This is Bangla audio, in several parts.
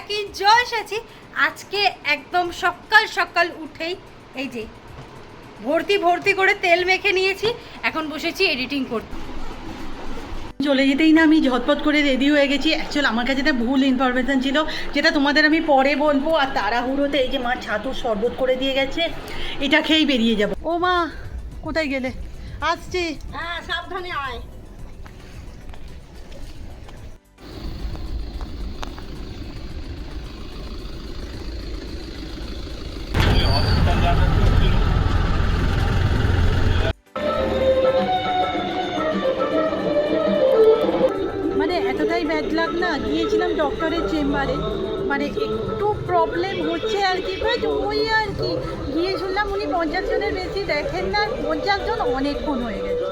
ব্যাক ইন জয়স আজকে একদম সকাল সকাল উঠেই এই যে ভর্তি ভর্তি করে তেল মেখে নিয়েছি এখন বসেছি এডিটিং করতে। চলে যেতেই না আমি ঝটপট করে রেডি হয়ে গেছি। অ্যাকচুয়াল আমার কাছে একটা ভুল ইনফরমেশান ছিল যেটা তোমাদের আমি পরে বলব আর তাড়াহুড়োতে এই যে মা ছাতুর শরবত করে দিয়ে গেছে এটা খেয়েই বেরিয়ে যাব। ও মা কোথায় গেলে? আসছি। হ্যাঁ সাবধানে আয়। ডক্টরের চেম্বারে মানে একটু প্রবলেম হচ্ছে আর কি বাট ওই আর কি। গিয়ে শুনলাম উনি পঞ্চাশ জনের বেশি, দেখেন না, পঞ্চাশ জন অনেকক্ষণ হয়ে গেছে।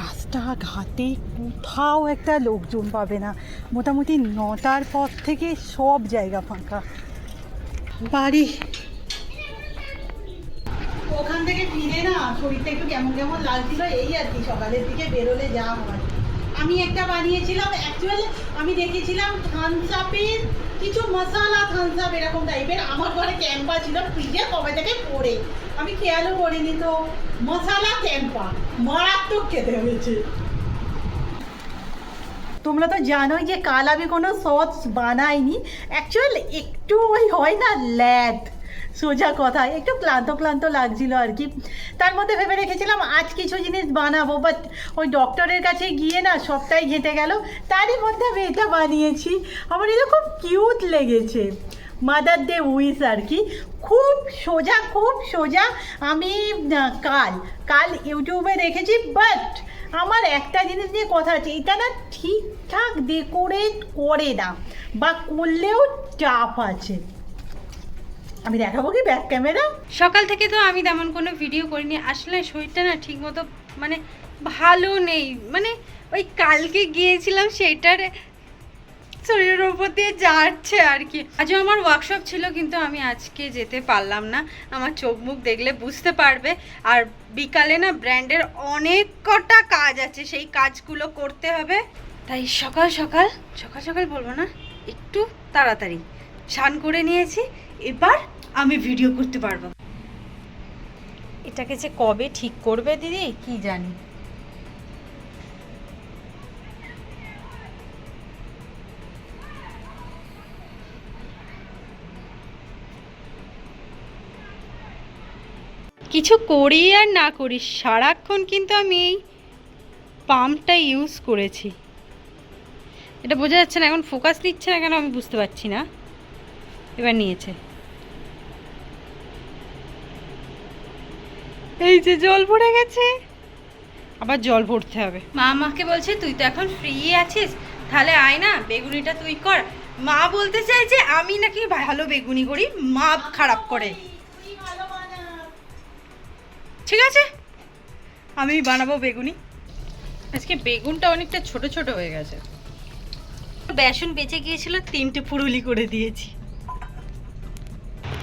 রাস্তাঘাটে কোথাও একটা লোকজন পাবে না। মোটামুটি নটার পর থেকে সব জায়গা ফাঁকা। বাড়ি। ওখান থেকে ফিরে না, শরীরটা একটু কেমন কেমন লাগছিল, এই আর কি, সকালের দিকে বেরোলে যা হয়। আমি একটা বানিয়েছিলাম অ্যাকচুয়ালি আমি দেখেছিলাম থামস আপের কিছু মশালা থামস আপ এরকম টাইপের আমার ঘরে ক্যাম্পা ছিল ফ্রিজে কবে থেকে পড়ে। আমি খেয়ালও করিনি তো। মশালা ক্যাম্পা মারাত্মক খেতে হয়েছে। তোমরা তো জানোই যে কাল আমি কোনো সস বানাইনি। অ্যাকচুয়াল একটু ওই হয় না, ল্যাদ। সোজা কথা, একটু ক্লান্ত ক্লান্ত লাগছিল আর কি। তার মধ্যে ভেবে রেখেছিলাম, আজ কিছু জিনিস বানাবো বাট ওই ডক্টরের কাছে গিয়ে না সবটাই ঘেঁটে গেল। তারই মধ্যে আমি এটা বানিয়েছি। আমার এটা খুব কিউট লেগেছে। মাদার ডে উইস আর কি। খুব সোজা খুব সোজা আমি কাল কাল ইউটিউবে দেখেছি বাট আমার একটা জিনিস নিয়ে কথা আছে, এটা না ঠিকঠাক ডেকোরেট করে না, বা করলেও চাপ আছে। আমি দেখাবো কি ব্যাক ক্যামেরা সকাল থেকে তো আমি তেমন কোনো ভিডিও করিনি। আসলে শরীরটা না ঠিক মতো মানে ভালো নেই। মানে ওই কালকে গিয়েছিলাম সেটার শরীরের ওপর দিয়ে যাচ্ছে আর কি। আজও আমার ওয়ার্কশপ ছিল, কিন্তু আমি আজকে যেতে পারলাম না। আমার চোখ মুখ দেখলে বুঝতে পারবে। আর বিকালে না ব্র্যান্ডের অনেক কটা কাজ আছে। সেই কাজগুলো করতে হবে। তাই সকাল সকাল সকাল সকাল বলব না, একটু তাড়াতাড়ি স্নান করে নিয়েছি। এবার আমি ভিডিও করতে পারব। এটাকে যে কবে ঠিক করবে দিদি, কি জানি। কিছু করি আর না করি সারাক্ষণ কিন্তু আমি এই পাম্পটা ইউজ করেছি। এটা বোঝা যাচ্ছে না, এখন ফোকাস নিচ্ছে না কেন আমি বুঝতে পারছি না। এবার নিয়েছে। এই যে জল পড়ে গেছে। আবার জল ভরতে হবে। মা আমাকে বলছে তুই তো এখন ফ্রি আছিস। তাহলে আয় না বেগুনিটা তুই কর। মা বলতে চাই যে আমি নাকি ভালো বেগুনি করি মা খারাপ করে। ঠিক আছে? আমি বানাবো বেগুনি। আজকে বেগুনটা অনেকটা ছোট ছোট হয়ে গেছে। বেসন বেঁচে গিয়েছিল তিনটে পুরুলি করে দিয়েছি।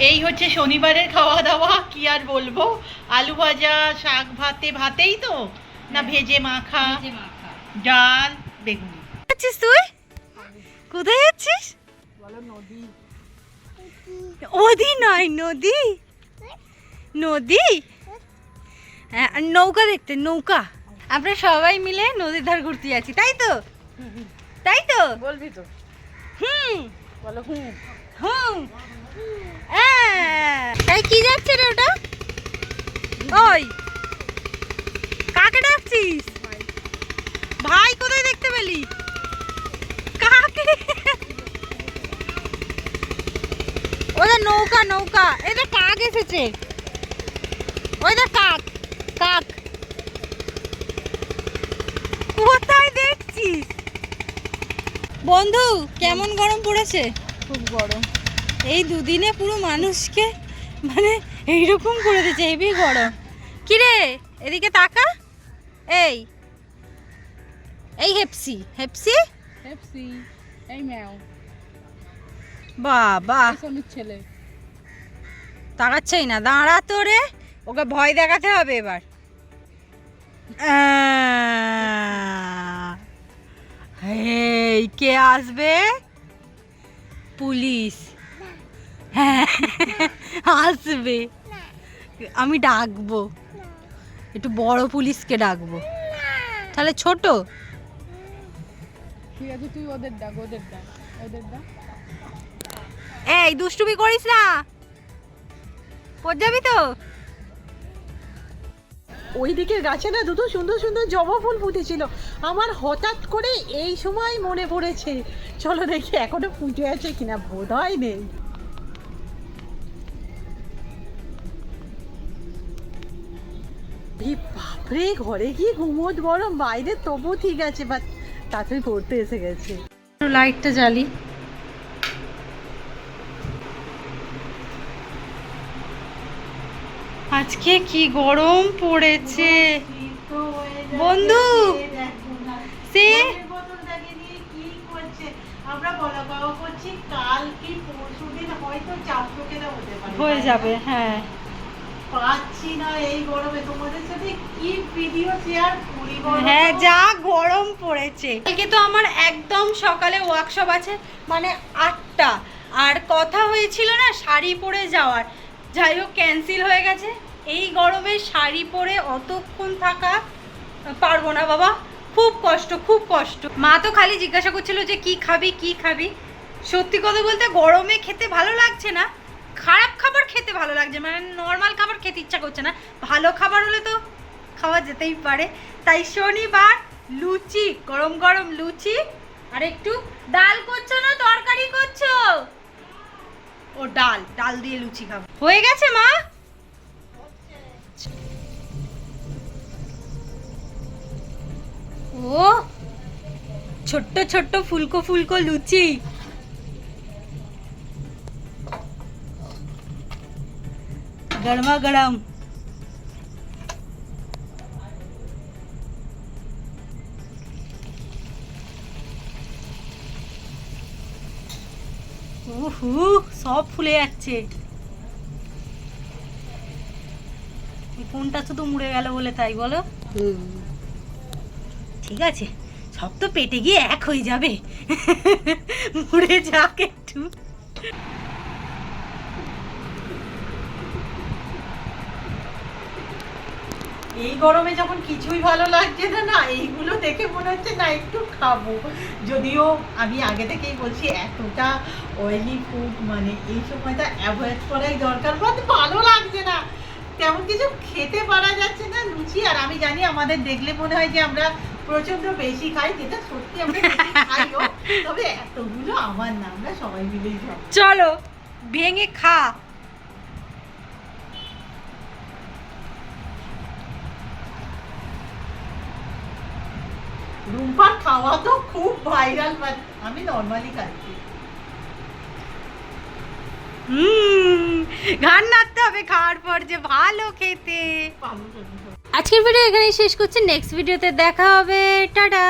এই হচ্ছে শনিবারের খাওয়া দাওয়া কি আর বলব? আলু ভাজা শাক ভাতে ভাতেই তো? না ভেজে মাখা ডাল বেগুনি। যাচ্ছিস তুই? কোথায় যাচ্ছিস? নদী। নয় নদী? নদী? হ্যাঁ নৌকা দেখতে নৌকা। আমরা সবাই মিলে নদীর ধার ঘুরতে যাচ্ছি তাই তো? তাই তো? বলবি তো। হুম। বলো। কি যাচ্ছে রে ওটা? ওই। কাকে ডাকছিস? ভাই কোথায় দেখতে পেলি? কাকে? ওদের নৌকা নৌকা। এটা কাক এসেছে। ওইটা কাক কাক কোথায় দেখছিস বন্ধু কেমন গরম পড়েছে? খুব গরম। এই দুদিনে পুরো মানুষকে মানে এইরকম করে দিয়েছে হেভি গরম। কিরে এদিকে তাকা। এই এই হেপসি হেপসি? পেপসি এই ম্যাও। বাবা। ছেলে। তাকাচ্ছেই না দাঁড়া তো রে ওকে ভয় দেখাতে হবে এবার। এই কে আসবে? পুলিশ। হ্যাঁ আসবে। আমি ডাকবো। একটু বড় পুলিশকে ডাকবো। তাহলে ছোট? ঠিক আছে তুই ওদের ডাক ওদের ডাক ওদের ডাক। এই দুষ্টুমি করিস না। পড়ে যাবি তো? ওই দিকের গাছে না দুটো সুন্দর সুন্দর জবা ফুল ফুটেছিল। আমার হঠাৎ করে এই সময় মনে পড়েছে। চলো দেখি এখনও ফুটে আছে কিনা বোধ হয় নেই বাপরে, ঘরে কি ঘুমোট গরম, বাইরে তবু ঠিক আছে বাট তাড়াতাড়ি পড়তে এসে গেছে। লাইটটা জ্বালি। আজকে কি গরম পড়েছে? বন্ধু, সে হয়ে যাবে হ্যাঁ। পাচ্ছি না এই গরমে। তোমাদের সাথে কি ভিডিও শেয়ার করি হ্যাঁ যা গরম পড়েছে। কালকে তো আমার একদম সকালে ওয়ার্কশপ আছে মানে আটটা। আর কথা হয়েছিল না শাড়ি পরে যাওয়ার। যাই হোক ক্যান্সেল হয়ে গেছে। এই গরমে শাড়ি পরে অতক্ষণ থাকা পারব না, বাবা। খুব কষ্ট খুব কষ্ট। মা তো খালি জিজ্ঞাসা করছিল যে কি খাবি কি খাবি? সত্যি কথা বলতে গরমে খেতে ভালো লাগছে না। খারাপ খাবার খেতে ভালো লাগছে মানে নর্মাল খাবার খেতে ইচ্ছা করছে না। ভালো খাবার হলে তো খাওয়া যেতেই পারে। তাই শনিবার লুচি, গরম গরম লুচি, আর একটু ডাল করছ না, তরকারি করছ? ও ডাল ডাল দিয়ে লুচি খাব। হয়ে গেছে, মা? ছোট্ট ছোট্ট ফুলকো ফুলকো লুচি। গরমা গরম উহু সব ফুলে যাচ্ছে। কোনটা শুধু মুড়ে গেল বলে তাই বলো? ঠিক আছে। সব তো পেটে গিয়ে এক হয়ে যাবে। মুড়ে যাক একটু। এই গরমে যখন কিছুই ভালো লাগছে না না, এইগুলো দেখে মনে হচ্ছে, না, একটু খাব। যদিও আমি আগে থেকেই বলছি, এতটা অয়েলি ফুড মানে এই সময়টা অ্যাভয়েড করাই দরকার। বাট ভালো লাগছে না। তেমন কিছু খেতে পারা যাচ্ছে না, লুচি, আর আমি জানি আমাদের দেখলে মনে হয় যে আমরা প্রচণ্ড বেশি খাই যেটা সত্যি আমরা খাইও তবে এতগুলো আমার না আমরা সবাই মিলেই খাব চলো ভেঙে খা। রুম্পার খাওয়া তো খুব ভাইরাল বাট আমি নর্মালি খাচ্ছি হুম গান নাচতে হবে খাওয়ার পর যে ভালো খেতে। ভালো। আজকের ভিডিও এখানেই শেষ করছি। নেক্সট ভিডিওতে দেখা হবে। টাটা।